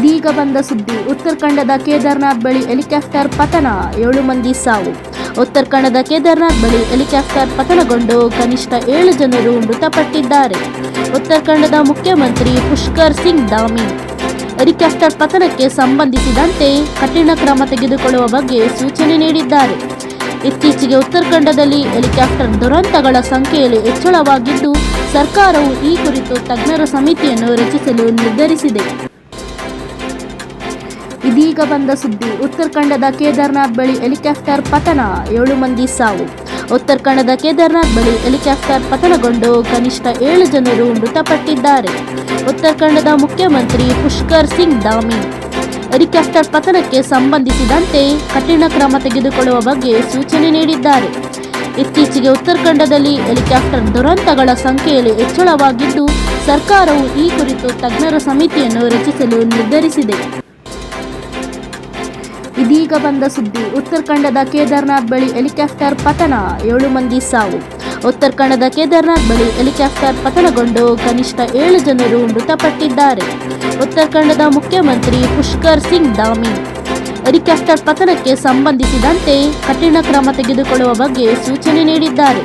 ಇದೀಗ ಬಂದ ಸುದ್ದಿ. ಉತ್ತರಾಖಂಡದ ಕೇದಾರ್ನಾಥ್ ಬಳಿ ಹೆಲಿಕಾಪ್ಟರ್ ಪತನ. ಏಳು ಮಂದಿ ಸಾವು. ಉತ್ತರಾಖಂಡದ ಕೇದಾರ್ನಾಥ್ ಬಳಿ ಹೆಲಿಕಾಪ್ಟರ್ ಪತನಗೊಂಡು ಕನಿಷ್ಠ ಏಳು ಜನರು ಮೃತಪಟ್ಟಿದ್ದಾರೆ. ಉತ್ತರಾಖಂಡದ ಮುಖ್ಯಮಂತ್ರಿ ಪುಷ್ಕರ್ ಸಿಂಗ್ ಧಾಮಿ. ಹೆಲಿಕಾಪ್ಟರ್ ಪತನಕ್ಕೆ ಸಂಬಂಧಿಸಿದಂತೆ ಕಠಿಣ ಕ್ರಮ ತೆಗೆದುಕೊಳ್ಳುವ ಬಗ್ಗೆ ಸೂಚನೆ ನೀಡಿದ್ದಾರೆ. ಇತ್ತೀಚೆಗೆ ಉತ್ತರಾಖಂಡದಲ್ಲಿ ಹೆಲಿಕಾಪ್ಟರ್ ದುರಂತಗಳ ಸಂಖ್ಯೆಯಲ್ಲಿ ಹೆಚ್ಚಳವಾಗಿದ್ದು, ಸರ್ಕಾರವು ಈ ಕುರಿತು ತಜ್ಞರ ಸಮಿತಿಯನ್ನು ರಚಿಸಲು ನಿರ್ಧರಿಸಿದೆ. ಇದೀಗ ಬಂದ ಸುದ್ದಿ. ಉತ್ತರಾಖಂಡದ ಕೇದಾರ್ನಾಥ್ ಬಳಿ ಹೆಲಿಕಾಪ್ಟರ್ ಪತನ. ಏಳು ಮಂದಿ ಸಾವು. ಉತ್ತರಾಖಂಡದ ಕೇದಾರ್ನಾಥ್ ಬಳಿ ಹೆಲಿಕಾಪ್ಟರ್ ಪತನಗೊಂಡು ಕನಿಷ್ಠ ಏಳು ಜನರು ಮೃತಪಟ್ಟಿದ್ದಾರೆ. ಉತ್ತರಾಖಂಡದ ಮುಖ್ಯಮಂತ್ರಿ ಪುಷ್ಕರ್ ಸಿಂಗ್ ಧಾಮಿ. ಹೆಲಿಕಾಪ್ಟರ್ ಪತನಕ್ಕೆ ಸಂಬಂಧಿಸಿದಂತೆ ಕಠಿಣ ಕ್ರಮ ತೆಗೆದುಕೊಳ್ಳುವ ಬಗ್ಗೆ ಸೂಚನೆ ನೀಡಿದ್ದಾರೆ. ಇತ್ತೀಚೆಗೆ ಉತ್ತರಾಖಂಡದಲ್ಲಿ ಹೆಲಿಕಾಪ್ಟರ್ ದುರಂತಗಳ ಸಂಖ್ಯೆಯಲ್ಲಿ ಹೆಚ್ಚಳವಾಗಿದ್ದು, ಸರ್ಕಾರವು ಈ ಕುರಿತು ತಜ್ಞರ ಸಮಿತಿಯನ್ನು ರಚಿಸಲು ನಿರ್ಧರಿಸಿದೆ. ಇದೀಗ ಬಂದ ಸುದ್ದಿ, ಉತ್ತರಾಖಂಡದ ಕೇದಾರ್ನಾಥ್ ಬಳಿ ಹೆಲಿಕಾಪ್ಟರ್ ಪತನ, ಏಳು ಮಂದಿ ಸಾವು. ಉತ್ತರಾಖಂಡದ ಕೇದಾರ್ನಾಥ್ ಬಳಿ ಹೆಲಿಕಾಪ್ಟರ್ ಪತನಗೊಂಡು ಕನಿಷ್ಠ ಏಳು ಜನರು ಮೃತಪಟ್ಟಿದ್ದಾರೆ. ಉತ್ತರಾಖಂಡದ ಮುಖ್ಯಮಂತ್ರಿ ಪುಷ್ಕರ್ ಸಿಂಗ್ ಧಾಮಿ ಹೆಲಿಕಾಪ್ಟರ್ ಪತನಕ್ಕೆ ಸಂಬಂಧಿಸಿದಂತೆ ಕಠಿಣ ಕ್ರಮ ತೆಗೆದುಕೊಳ್ಳುವ ಬಗ್ಗೆ ಸೂಚನೆ ನೀಡಿದ್ದಾರೆ.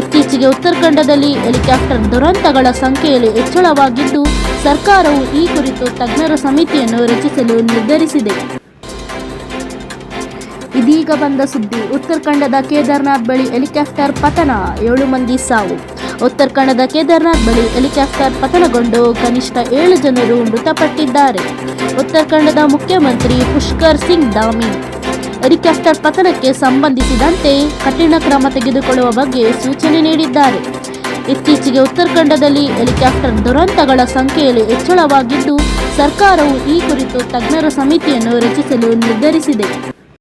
ಇತ್ತೀಚೆಗೆ ಉತ್ತರಾಖಂಡದಲ್ಲಿ ಹೆಲಿಕಾಪ್ಟರ್ ದುರಂತಗಳ ಸಂಖ್ಯೆಯಲ್ಲಿ ಹೆಚ್ಚಳವಾಗಿದ್ದು, ಸರ್ಕಾರವು ಈ ಕುರಿತು ತಜ್ಞರ ಸಮಿತಿಯನ್ನು ರಚಿಸಲು ನಿರ್ಧರಿಸಿದೆ. ಇದೀಗ ಬಂದ ಸುದ್ದಿ, ಉತ್ತರಾಖಂಡದ ಕೇದಾರ್ನಾಥ್ ಬಳಿ ಹೆಲಿಕಾಪ್ಟರ್ ಪತನ, ಏಳು ಮಂದಿ ಸಾವು. ಉತ್ತರಾಖಂಡದ ಕೇದಾರ್ನಾಥ್ ಬಳಿ ಹೆಲಿಕಾಪ್ಟರ್ ಪತನಗೊಂಡು ಕನಿಷ್ಠ ಏಳು ಜನರು ಮೃತಪಟ್ಟಿದ್ದಾರೆ. ಉತ್ತರಾಖಂಡದ ಮುಖ್ಯಮಂತ್ರಿ ಪುಷ್ಕರ್ ಸಿಂಗ್ ಧಾಮಿ. ಹೆಲಿಕಾಪ್ಟರ್ ಪತನಕ್ಕೆ ಸಂಬಂಧಿಸಿದಂತೆ ಕಠಿಣ ಕ್ರಮ ತೆಗೆದುಕೊಳ್ಳುವ ಬಗ್ಗೆ ಸೂಚನೆ ನೀಡಿದ್ದಾರೆ. ಇತ್ತೀಚೆಗೆ ಉತ್ತರಾಖಂಡದಲ್ಲಿ ಹೆಲಿಕಾಪ್ಟರ್ ದುರಂತಗಳ ಸಂಖ್ಯೆಯಲ್ಲಿ ಹೆಚ್ಚಳವಾಗಿದ್ದು, ಸರ್ಕಾರವು ಈ ಕುರಿತು ತಜ್ಞರ ಸಮಿತಿಯನ್ನು ರಚಿಸಲು ನಿರ್ಧರಿಸಿದೆ.